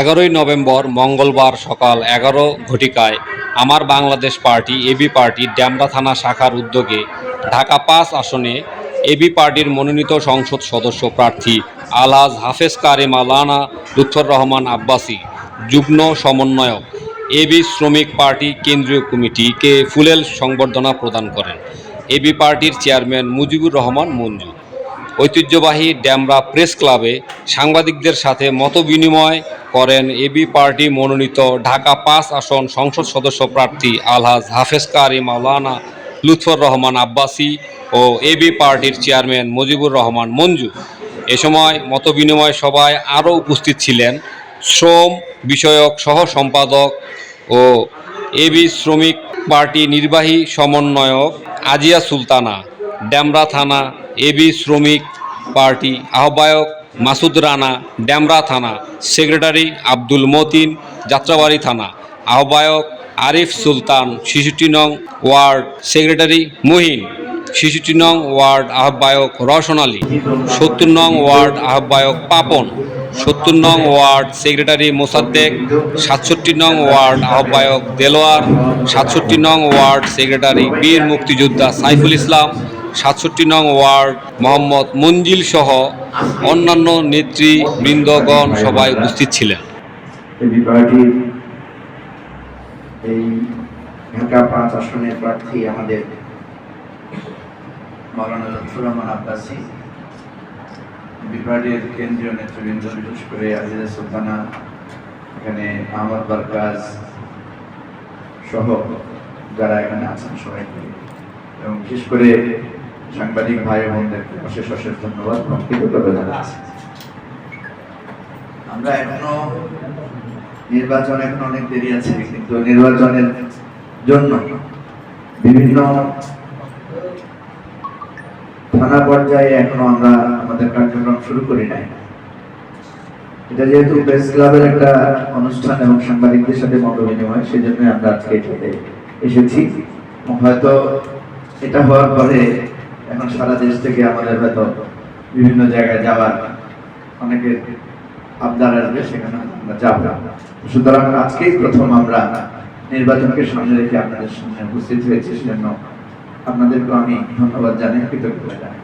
এগারোই নভেম্বর মঙ্গলবার সকাল এগারো ঘটিকায় আমার Bangladesh party AB party, Demra থানা শাখার উদ্যোগে ঢাকা পাঁচ আসনে এবি পার্টির মনোনীত সংসদ সদস্য প্রার্থী আলহাজ হাফেজ কারে মালানা লুৎফর রহমান আব্বাসী, যুগ্ম সমন্বয়ক এবি শ্রমিক পার্টি কেন্দ্রীয় কমিটিকে ফুলেল সংবর্ধনা প্রদান করেন। এবি পার্টির চেয়ারম্যান মুজিবুর রহমান মঞ্জু ঐতিহ্যবাহী ড্যামরা প্রেস ক্লাবে সাংবাদিকদের সাথে মতবিনিময় করেন এবি পার্টি মনোনীত ঢাকা পাঁচ আসন সংসদ সদস্য প্রার্থী আলহাজ হাফেজ কারি, মাওলানা লুৎফর রহমান আব্বাসী ও এবি পার্টির চেয়ারম্যান মুজিবুর রহমান মঞ্জু। এ সময় মতবিনিময় সভায় আরও উপস্থিত ছিলেন শ্রম বিষয়ক সহ সম্পাদক ও এবি শ্রমিক পার্টি নির্বাহী সমন্বয়ক আজিয়া সুলতানা, ড্যামরা থানা এবি শ্রমিক পার্টি আহ্বায়ক মাসুদ রানা, ড্যামরা থানা, সেক্রেটারি আব্দুল মতিন, যাত্রাবাড়ি থানা, আহ্বায়ক আরিফ সুলতান, শিশুটি নং ওয়ার্ড সেক্রেটারি মুহিন, শিশুটি নং ওয়ার্ড আহ্বায়ক রওশন আলী, সত্তর নং ওয়ার্ড আহ্বায়ক পাপন, সত্তর নং ওয়ার্ড সেক্রেটারি মোসাদ্দেক, সাতষট্টি নং ওয়ার্ড আহ্বায়ক দেলোয়ার, সাতষট্টি নং ওয়ার্ড সেক্রেটারি বীর মুক্তিযোদ্ধা সাইফুল ইসলাম সাতষট্টি নং ওয়ার্ড মোহাম্মদ মঞ্জিল সহ অন্যান্য নেতৃবৃন্দগণ সবাই উপস্থিত ছিলেন। এই ঢাকা পাঁচ আসনের প্রার্থী আমাদের মৌলানা লুৎফুর রহমান আব্বাসী এবি পার্টির কেন্দ্রীয় নেতৃবৃন্দ বিশেষ করে আজিজা সুলতানা, এখানে আহমদ বারকাজ সহ যারা এখানে আছেন সবাইকে। এবং বিশেষ করে সাংবাদিক ভাই বোনদেরকে অশেষ অশেষ ধন্যবাদ। এবং আমরা এখনও নির্বাচন এখন অনেক দেরি আছে, কিন্তু নির্বাচনের জন্য বিভিন্ন থানা পর্যায়ে এখনও আমরা আমাদের কার্যক্রম শুরু করি নাই। এটা যেহেতু প্রেস ক্লাবের একটা অনুষ্ঠান এবং সাংবাদিকদের সাথে মত বিনিময় সেই জন্য আমরা আজকে এসেছি। হয়তো এটা হওয়ার পরে এখন সারা দেশ থেকে আমাদের হয়তো বিভিন্ন জায়গায় যাওয়ার অনেকে আবদার আসবে, সেখানে আমরা যাব। সুতরাং আজকেই প্রথম আমরা নির্বাচনকে সামনে রেখে আপনাদের সামনে উপস্থিত হয়েছি, সেজন্য আপনাদেরকে আমি ধন্যবাদ জানাই, কৃতজ্ঞতা জানাই।